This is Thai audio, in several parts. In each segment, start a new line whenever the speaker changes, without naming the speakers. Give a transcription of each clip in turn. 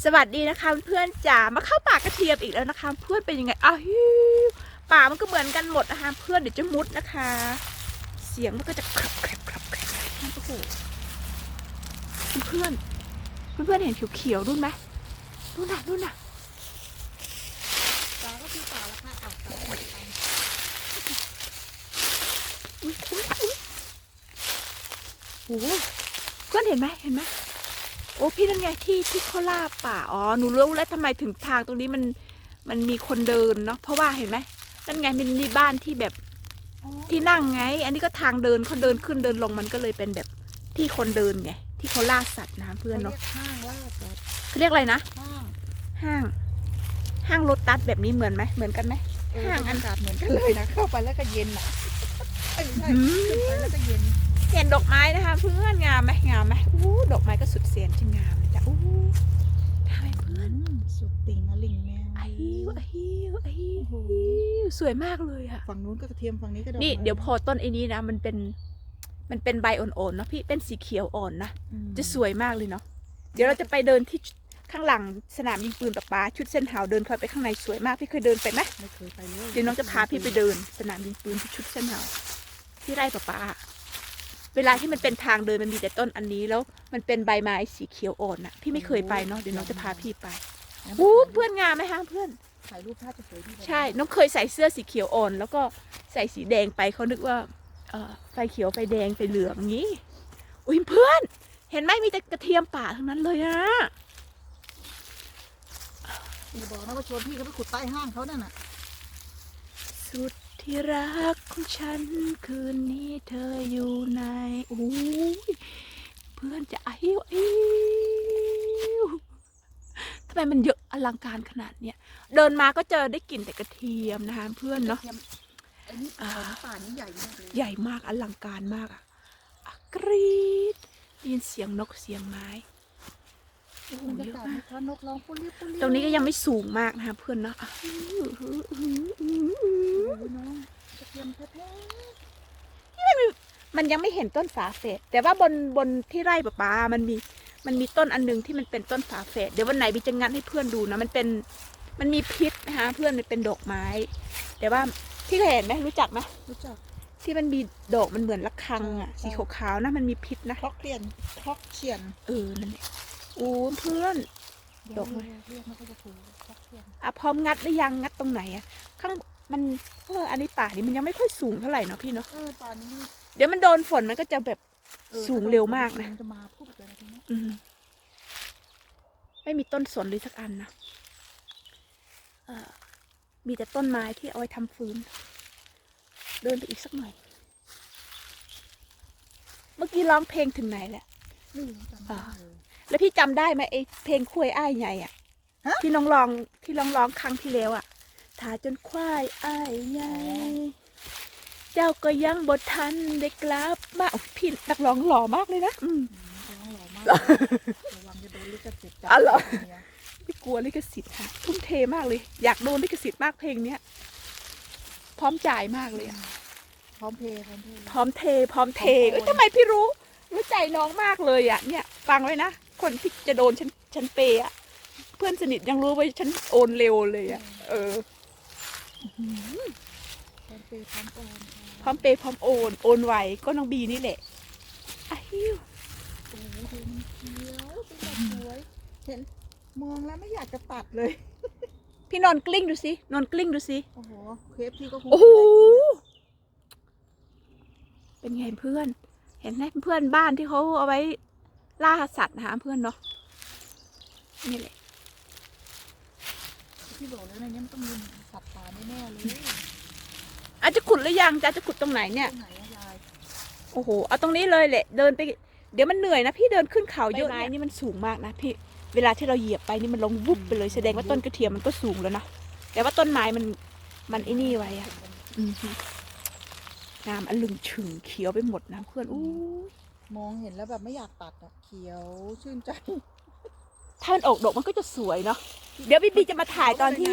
สวัสดีนะคะเพื่อนจ๋ามาเข้าป่ากระเทียมอีกแล้วนะคะ เพื่อนเป็นยังไงอ้าวป่ามันก็เหมือนกันหมดนะคะเพื่อนเดี๋ยวจะมุดนะคะ เสียงมันก็จะครับครับครับครบโอ้โหเพื่อนเพื่อนเห็นเขียวๆนู่นไหมนู่นน่ะนู่นน่ะ
ปลาก็คือปลาละค่ะอะปลาไปไป
อุ๊ยอุ๊ยอุ๊ยโอ้โหเพื่อนเห็นไหมเห็นไหม อ้พี่นั่นไงที่ที่เขาล่าป่าอ๋อหนูรู้แล้วทำไมถึงทางตรงนี้มันมันมีคนเดินเนาะเพราะว่าเห็นไหมนั่นไงมันมีบ้านที่แบบ
อ๋อ
ที่นั่งไง อันนี้ก็ทางเดินเขาเดินขึ้นเดินลงมันก็เลยเป็นแบบที่คนเดินไงที่เขาล่าสัตว์นะเพื่อน
เขาเรี
เนาะ
ยกห้างล่าสัตว์
เขาเรียกอะไรนะ
ห้าง
ห้างห้างรถตัดแบบนี้เหมือนไหมเหมือนกันไหม
เออ
ห้างอั
อานกาศเหมือนกันเลยนะเข้าไปแล้วก็เย็นอะเอ้ยไม่
อื
ใช่
ม
ขึ้นไปแล้วก็เย็น
เห็นดอกไม้นะคะ เพื่อนงามไหมงามไหมอู้ดอกไม้ วยมากเลยอะ
ฝั่งนู้นก็กระเทียมฝั่งนี้ก็ดอก
นี่
ไม้
เดี๋ยวพอต้นไอ้นี้นะ มันเป็นมันเป็นใบอ่อนๆเนาะพี่เป็นสีเขียวอ่อนนะ
อืม
จะสวยมากเลยเนาะ เดี๋ยวเราจะไปเดินที่ข้างหลังสนามยิงปืนปะปา ชุดเส้นหาวเดินเข้าไปข้างในสวยมากพี่เคยเดินไปไหม
ไม่เคยไปเลย
เดี๋ยวน้องจะพาพี่ไปเดินสนามยิงปืนที่ชุดเส้นหาวที่ไร่ปะปา เวลาที่มันเป็นทางเดินมันมีแต่ต้นอันนี้แล้ว มันเป็นใบไม้สีเขียวอ่อนน่ะพี่ไม่เคยไปเนาะเดี๋ยวน้องจะพาพี่ไป
งั้น
อู้
ไป
เพื่อนงามไหมฮะเพื่อน
ถ่ายรูปภาพจะสวยดีกว่า
ใช่ น้องเคยใส่เสื้อสีเขียวอ่อน แล้วก็ใส่สีแดงไปเขานึกว่าเอ่อไฟเขียวไฟแดงไฟเหลืองอย่างนี้ อุ้ยเพื่อน เห็นไหมมีแต่กระเทียมป่าทั้งนั้นเลยนะ
อย่าบอกนะว่าชวนพี่เขาไปขุดใต้ห้างเขานั่นน่ะ
สุดที่รักของฉันคืนนี้เธออยู่ในโอ้ยเพื่อนจะอ้วอ้ว ทำไมมันเยอะอลังการขนาดเนี้ยเดินมาก็เจอได้กลิ่นแต่กระเทียมนะคะเพื่อนเนาะ
กรทียมไอ้นี่
อ่า
ของป่านี่ใหญ่มากเลย
ใหญ่มากอลังการมากอะอะกรีดได้ยินเสียงนกเสียงไม้โอ้โห
บรร
เย
ยา
อะ
กาศ
มาก
นะคะนกร้องปุ้ยปุ้ย
ตรงนี้ก็ยังไม่สูงมากนะคะเพื่อนเนาะอะ
โอ้ยน้องกระเทียมแท้
มันยังไม่เห็นต้นฝาเฟดแต่ว่าบนบนที่ไร่ปะปามันมี มันมีต้นอันหนึงที่มันเป็นต้นฝาเฟดเดี๋ยววันไหนบิจะงัดให้เพื่อนดูนะมันเป็นมันมีพิษนะคะเพื่อนมันเป็นดอกไม้แต่ว่าพี่เคยเห็นไหมรู้จักไหม
ๆรู้จัก
ที่มันมีดอกมันเหมือนระฆังอะ
ใช่
สีขาวๆนะมันมีพิษนะ
คล็อกเทียนคล็อกเชียน
เออนั่นแหละโอ้เพื่อนดอกไม้
เรียกมันก็จะถูกคล็อกเทียน
อะพร้อมงัดหรือยังงัดตรงไหนอะข้างมันเอออันนี้ป่านี่มันยังไม่ค่อยสูงเท่าไหร่เนาะพี่เนาะ
เออป่านนี้
เดี๋ยวมันโดนฝนมันก็จะแบบ
ออ
สูงเร็วมากนะ
มันจะมาพูดเลยนะทีนี้
อืมไม่มีต้นสนเลยสักอันนะเอ่อมีแต่ต้นไม้ที่เอาไว้ทำฟืน เดินไปอีกสักหน่อย เมื่อกี้ร้องเพลงถึงไหนแหละ
ไม่รู้จำไม่ได้เลย
แล้วพี่จำได้ไหมไอเพลงคุยอ้ายใหญ่อะ
ฮะ
ที่น้องร้องที่ร้องร้องครั้งที่แล้วอะถ้าจนควายอ้ายใหญ่ เจ้าก็ยังบททันได้กลับมาอุ๊ยพี่นักร้องหล่อมากเลยนะอืม
อืมร้องหล่อมากระวังจะโดนลิขสิทธิ์จับ
อ๋อเหรอ
เนี่ย
ไม่กลัวลิขสิทธิ์ค่ะทุ่มเทมากเลย อยากโดนลิขสิทธิ์มากเพลงเนี้ยพร้อมจ่ายมากเลยอะ
พร้อมเพย์พร้อมเพย์
พร้อมเท พร้อมเท
พร้อมโอน
เอ้ยทำไมพี่รู้ รู้ใจน้องมากเลยอะเนี่ย ฟังไว้นะ คนที่จะโดนฉันฉันเปย์อะเพื่อนสนิทยังรู้ว่าฉันโอนเร็วเลยอะเออ
พร้อมเพย์พร้อมโอน
พร้อมเปย์พร้อมโอน โอนไวก็น้องบีนี่แหละอ้าว
โอ้โหดูมันเขียวเป็นแบบสวยเห็นมองแล้วไม่อยากจะตัดเลย
พี่นอนกลิ้งดูสินอนกลิ้งดูสิ
โอ้โหเคฟที่ก็คง
โอ้โหเป็นไงเพื่อน เห็นไหมเพื่อนบ้านที่เขาเอาไว้ล่าสัตว์นะคะเพื่อนเนาะนี่แหละ
พี่บอกแล้วในนี้มันต้องมีสัตว์ป่าแน่ๆเลย
อาจจะขุดหรือยังจะจะขุดตรงไหนเนี่ย
ตรงไหนอะยาย
โอ้โห เอาตรงนี้เลยแหละ เดินไป เดี๋ยวมันเหนื่อยนะพี่เดินขึ้นเขาเยอะไม้นี่มันสูงมากนะพี่ เวลาที่เราเหยียบไปนี่มันลงวุบไปเลยแสดงว่าต้นกระเทียมมันก็สูงแล้วนะ แต่ว่าต้นไม้มันมันไอ้นี่ไว้อะอือฮึงามอลึงฉึงเขียวไปหมดนะเพื่อนอู้
มองเห็นแล้วแบบไม่อยากตัดอะเขียวชื่นใจ
ถ้ามันออกดอกมันก็จะสวยเนาะ เดี๋ยวพี่บีจะมาถ่ายตอนที่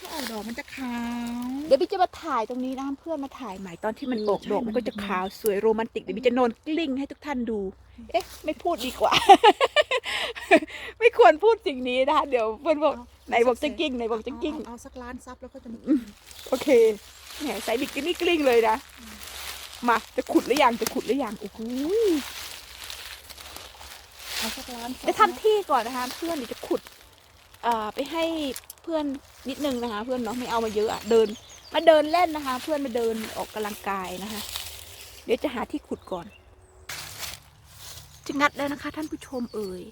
ถ้าออกดอกมันจะขาว
เดี๋ยวพี่จะมาถ่ายตรงนี้นะเพื่อนมาถ่ายใหม่ตอนที่มัน
เออ
ออกดอก
ใช่
มันก็จะ
มัน
ขาวสวยโรแมนติกเดี๋ยวพี่จะนอนกลิ้งให้ทุกท่านดู เอ๊ะ ไม่พูดดีกว่า ไม่ควรพูดสิ่งนี้นะคะเดี๋ยวเพื่อนบอกไหนบอกจะกิ้งไหนบอกจะกิ้ง
เอาเอาสักล้านซับแล้วก็จะมา
โอเคแหมใส่บิกินี่กลิ้งเลยนะมาจะขุดหรือยังจะขุดหรือยังโอ้โห
เอาสักล้านซับ
จะทำที่ก่อนนะคะ เพื่อนเดี๋ยวจะขุดเอ่อไปให้เพื่อน นิดนึงนะคะ เพื่อนเนาะไม่เอามาเยอะอะเดิน มาเดินเล่นนะคะ เพื่อนมาเดินออกกำลังกายนะคะ เดี๋ยวจะหาที่ขุดก่อนจะงัดแล้วนะคะ ท่านผู้ชมเอ่ย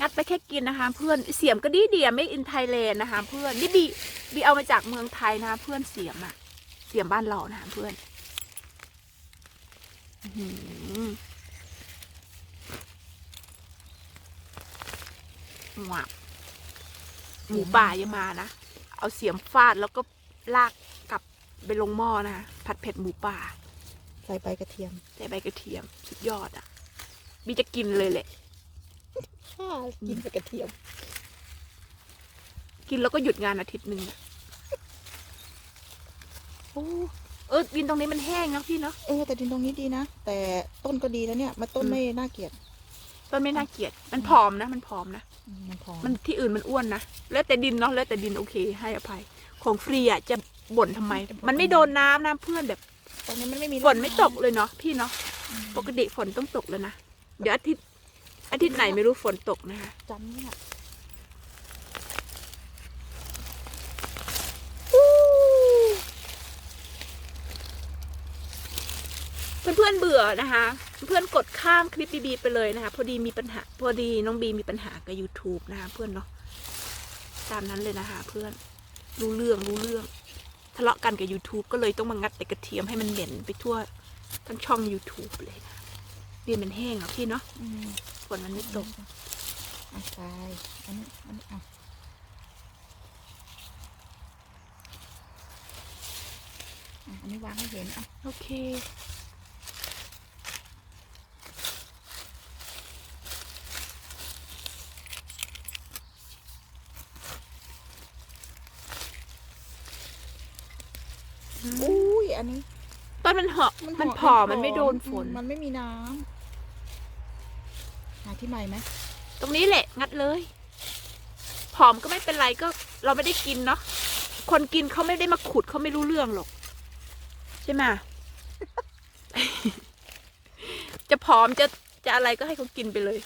งัดไปแค่กินนะคะ เพื่อนเสียมก็ดีเดียไม่อินไทยแลนด์นะคะ เพื่อนนี่บีบีเอามาจากเมืองไทยนะคะ เพื่อนเสียมอะเสียมบ้านเรานะคะเพื่อนหือหวับ หมูป่ายังมานะ เอาเสียมฟาดแล้วก็ลากกลับไปลงหม้อนะคะผัดเผ็ดหมูป่า
ใส่ใบกระเทียม
ใส่ใบกระเทียมสุดยอดอะบีจะกินเลยแหละ
ข้ากินใบกระเทียม
กินแล้วก็หยุดงานอาทิตย์หนึ่งอะโอ้เออดินตรงนี้มันแห้งนะพี่เนาะ
เออแต่ดินตรงนี้ดีนะ แต่ต้นก็ดีนะเนี่ย มาต้น
อืม
ไม่น่าเกลียด
ต้นไม่น่าเกลียด มันผอมนะ มันผอมนะ
อืมมันพอ
มันที่อื่นมันอ้วนนะ แล้วแต่ดินเนาะ แล้วแต่ดินโอเค ให้อภัย ของฟรีอะจะบ่นทำไม มันไม่โดนน้ำนะเพื่อนแบบ
ตรงนี้มันไม่มี
ฝนไม่ตกเลยเนาะพี่เนาะ ปกติฝนต้องตกแล้วนะ เดี๋ยวอาทิตย์อาทิตย์ไหนไม่รู้ฝนตกนะคะ
จำเนี่ย
เพื่อนๆเบื่อนะคะ เพื่อนกดข้ามคลิปบีบีไปเลยนะคะ พอดีมีปัญหา พอดีน้องบีมีปัญหากับ YouTube นะคะเพื่อนเนาะตามนั้นเลยนะคะเพื่อนรู้เรื่องรู้เรื่อง ทะเลาะกันกับ YouTube ก็เลยต้องมางัดแต่กระเทียมให้มันเหม็นไปทั่วทั้งช่อง YouTube เลยนะดินมันแห้งอะพี่เนาะ
อืม
ฝนมันไม่ตก
อะไปอันนี้อันนี้อะอะอันนี้วางให้เห็นอะ
โอเค
อุ้ยอันนี้
ต้นมันเหาะมันผอมมันไม่โดนฝน
อืมมันไม่มีน้ำหาที่ใหม่ไหม
ตรงนี้แหละ งัดเลยผอมก็ไม่เป็นไรก็เราไม่ได้กินเนาะคนกินเขาไม่ได้มาขุดเขาไม่รู้เรื่องหรอก ใช่ไหมจะผอมจะจะอะไรก็ให้เขากินไปเลย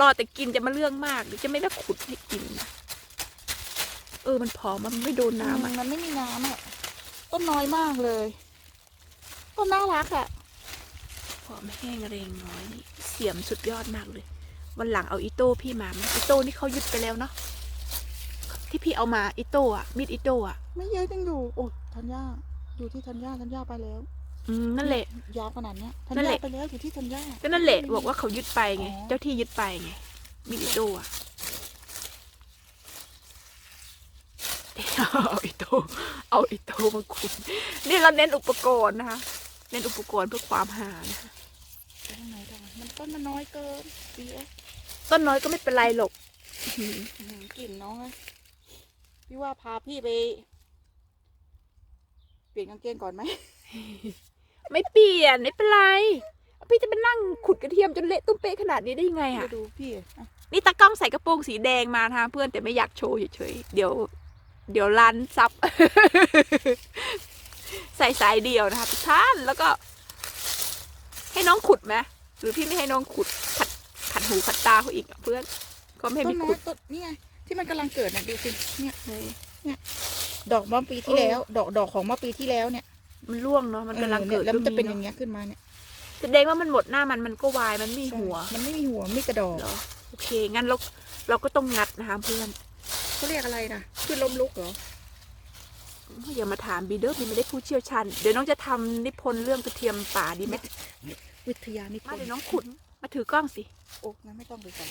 รอแต่กินจะมาเรื่องมากหรือจะไม่มาขุดให้กินนะเออมันผอมมันไม่โดนน้ำอะ
มันไม่มีน้ำอะ ต้นน้อยมากเลย ต้นน่ารักอะ
ผอมแห้งเรงน้อยนี่เสียมสุดยอดมากเลย วันหลังเอาอิโต้พี่มาไหมอิโต้นี่เขายึดไปแล้วเนาะที่พี่เอามาอิโต้อะมีดอิโต้อะ
ไม่เยอะจังอยู่โอ้ธัญญาอยู่ที่ธัญญาธัญญาไปแล้ว
อืมนั่นแหละ
ยาวขนาดเนี้ยธัญ
นั่นแห
ญา
ละ
ไปแล้วอยู่ที่ธัญญา
ก็นั่นแหละบอกว่าเขายึดไปไง
อ๋อ
เจ้าที่ยึดไปไงมีดอิโต้อะ เอาอิโต้เอาอิโต้มาขุดนี่เราเน้นอุปกรณ์นะคะ เน้นอุปกรณ์เพื่อความหานะคะ
ไปทางไหนต่อมันต้นมันน้อยเกินปีเอ๊ะ
ต้นน้อยก็ไม่เป็นไรหรอกอื้อหือ
อื้อหือกลิ่นน้องอะพี่ว่าพาพี่ไป เปลี่ยนกางเกงก่อนไหม
ไม่เปลี่ยนไม่เป็นไร พี่จะไปนั่งขุดกระเทียมจนเละตุ้มเป๊ะขนาดนี้ได้ยังไง
ไป
อะ
ดูพี่อะ
นี่ตากล้องใส่กระโปรงสีแดงมานะคะเพื่อนแต่ไม่อยากโชว์เฉยๆ เดี๋ยว เดี๋ยวร้านซับ ใส่สายเดียวนะคะทุกท่านแล้วก็ ให้น้องขุดไหมหรือพี่ไม่ให้น้องขุดขัดขัดหูขัดตาเขาอีกอะเพื่อนก็ไม่ให้
ต้
มี
นน้อ
ขุ
ย
ด
ต้นนี่ไงที่มันกำลังเกิดน่ะดูสิเนี่ย
เลย
ดอกเมื่อปีที่แล้ว ดอกดอกของเมื่อปีที่แล้วเนี่ย
มันร่วงเนาะมันกำลัง
ออ
เกิด
แล้วมันจะเป็นอ
ช่ว
ย่างเงี้ยขึ้นมาเนี่ย
แสดงว่ามันหมดหน้ามันมันก็วายมันไม่มีหัว
ใช่มันไม่มีหัวไม่กระดอก
เหรอโอเคงั้นเราเราก็ต้องงัดนะคะเพื่อน
เขาเรียกอะไรนะขึ้นล้มลุกเหรอ
อย่ามาถามบีเดอร์บีไม่ได้ผู้เชี่ยวชาญเดี๋ยวน้องจะทำนิพนธ์เรื่องกระเทียมป่าดีไหม
วิทยานิพ
มานเดี๋ยว
ธ์
น้องขุดมาถือกล้องสิ
โอ้งั้นไม่ต้องไปก่อน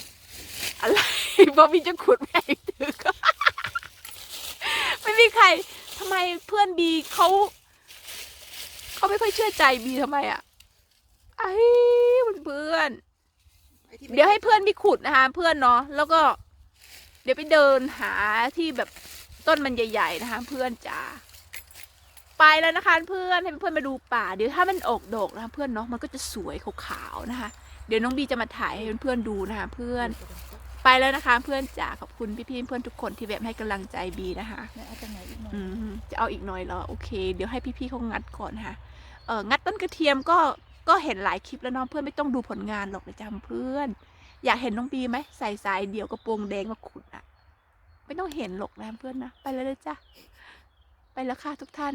อะไรบอมีจะขุดไม่ให้ถือก็ไม่มีใครทำไมเพื่อนบีเขาเขาไม่ค่อยเชื่อใจบีทำไมอะไอ้เพื่อน
ไอ้ที่
ๆ
ไม่
เดี๋ยวให้เพื่อนบีขุดนะคะเพื่อนเนาะแล้วก็เดี๋ยวไปเดินหาที่แบบต้นมันใหญ่ ๆ นะคะ เพื่อนจ๋าไปแล้วนะคะเพื่อนให้เพื่อนมาดูป่า เดี๋ยวถ้ามันออกดอกนะคะเพื่อนเนาะมันก็จะสวยขาวๆนะคะ เดี๋ยวน้องบีจะมาถ่ายให้เพื่อนๆดูนะคะ เพื่อนไปแล้วนะคะ เพื่อนจ๋าขอบคุณพี่ๆเพื่อนทุกคนที่แบบให้กำลังใจบีนะคะ
แม่เอาจากไหนอีกหน่อย
อืมจะเอาอีกหน่อยเหรอโอเค เดี๋ยวให้พี่ๆเขางัดก่อนค่ะเอองัดต้นกระเทียมก็ก็เห็นหลายคลิปแล้วเน้องเพื่อนไม่ต้องดูผลงานหรอกนะจ๊ะเพื่อน อยากเห็นน้องบีไหมใส่สายเดี่ยวกระโปรงแดงมาขุดอะไม่ต้องเห็นหรอกนะเพื่อนนะ ไปแล้วเลยจ้ะ ไปแล้วค่ะทุกท่าน